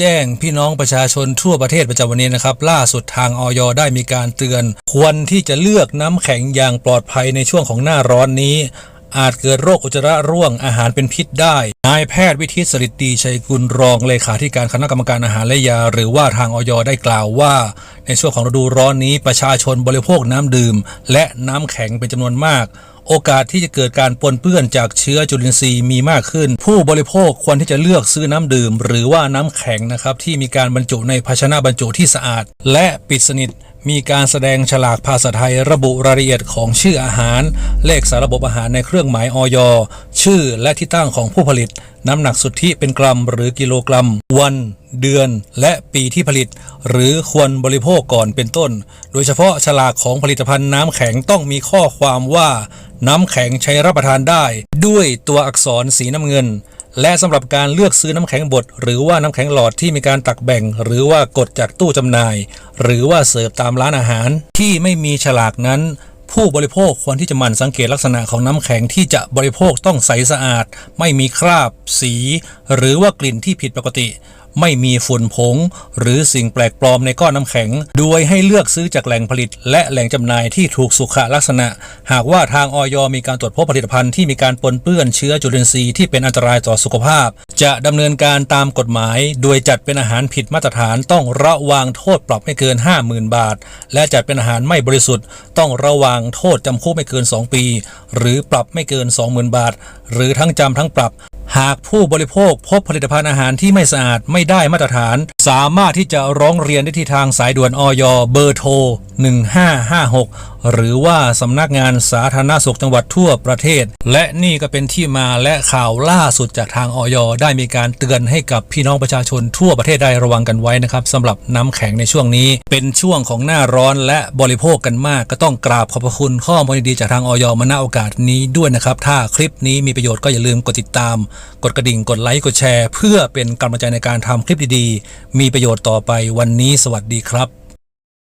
แจ้งพี่น้องประชาชนทั่วประเทศประจำวันนี้นะครับ ล่าสุดทางออยได้มีการเตือน ควรที่จะเลือกน้ำแข็งอย่างปลอดภัยในช่วงของหน้าร้อนนี้ อาจเกิดโรคอุจจาระร่วงอาหารเป็นพิษได้นายแพทย์วิทิตสริตีชัยกุลรองเลขาธิการคณะกรรมการอาหารและยา หรือว่าทางออยได้กล่าวว่า ในช่วงของฤดูร้อนนี้ประชาชนบริโภคน้ำดื่ม และน้ำแข็งเป็นจำนวนมาก โอกาสที่จะเกิดการปนเปื้อนจากเชื้อจุลินทรีย์มีมากขึ้น ผู้บริโภคควรที่จะเลือกซื้อน้ำดื่ม หรือว่าน้ำแข็งนะครับที่มีการบรรจุในภาชนะบรรจุที่สะอาด และปิดสนิทมีการแสดงฉลากภาษาไทยระบุรายละเอียดของชื่ออาหาร เลขสารระบบอาหารในเครื่องหมายออยชื่อและที่ตั้งของผู้ผลิต น้ำหนักสุทธิเป็นกรัมหรือกิโลกรัม วัน เดือน และปีที่ผลิต หรือควรบริโภคก่อนเป็นต้น โดยเฉพาะฉลากของผลิตภัณฑ์น้ำแข็งต้องมีข้อความว่า น้ำแข็งใช้รับประทานได้ ด้วยตัวอักษรสีน้ำเงิน และสำหรับการเลือกซื้อน้ำแข็งบดหรือว่าน้ำแข็งหลอดที่มีการตักแบ่ง หรือว่ากดจากตู้จำหน่าย หรือว่าเสิร์ฟตามร้านอาหาร ที่ไม่มีฉลากนั้นผู้บริโภคควรที่จะหมั่นสังเกตลักษณะของน้ำแข็งที่จะบริโภคต้องใสสะอาด ไม่มีคราบ สี หรือว่ากลิ่นที่ผิดปกติ ไม่มีฝุ่นผง หรือสิ่งแปลกปลอมในก้อนน้ำแข็ง โดยให้เลือกซื้อจากแหล่งผลิต และแหล่งจำหน่ายที่ถูกสุขลักษณะ หากว่าทางออยมีการตรวจพบผลิตภัณฑ์ที่มีการปนเปื้อนเชื้อจุลินทรีย์ที่เป็นอันตรายต่อสุขภาพ จะดำเนินการตามกฎหมาย โดยจัดเป็นอาหารผิดมาตรฐานต้องระวางโทษปรับไม่เกิน 50,000 บาท และจัดเป็นอาหารไม่บริสุทธิ์ ต้องระวางโทษจำคุกไม่เกิน 2 ปี หรือปรับไม่เกิน 20,000 บาท หรือทั้งจำทั้งปรับ หากผู้บริโภคพบผลิตภัณฑ์อาหารที่ไม่สะอาดไม่ไม่ได้มาตรฐาน สามารถที่จะร้องเรียนได้ที่ทางสายด่วนออยเบอร์โทร 1556 หรือว่าสำนักงานสาธารณสุขจังหวัดทั่วประเทศ และนี่ก็เป็นที่มาและข่าวล่าสุดจากทางออยได้มีการเตือนให้กับพี่น้องประชาชนทั่วประเทศได้ระวังกันไว้นะครับสำหรับน้ำแข็งในช่วงนี้ เป็นช่วงของหน้าร้อนและบริโภคกันมาก ก็ต้องกราบขอบพระคุณข้อมูลดีๆจากทางออยมาณโอกาสนี้ด้วยนะครับ ถ้าคลิปนี้มีประโยชน์ก็อย่าลืมกดติดตาม กดกระดิ่งกดไลค์กดแชร์ เพื่อเป็นกำลังใจในการทำคลิปดีๆ มีประโยชน์ต่อไปวันนี้สวัสดีครับ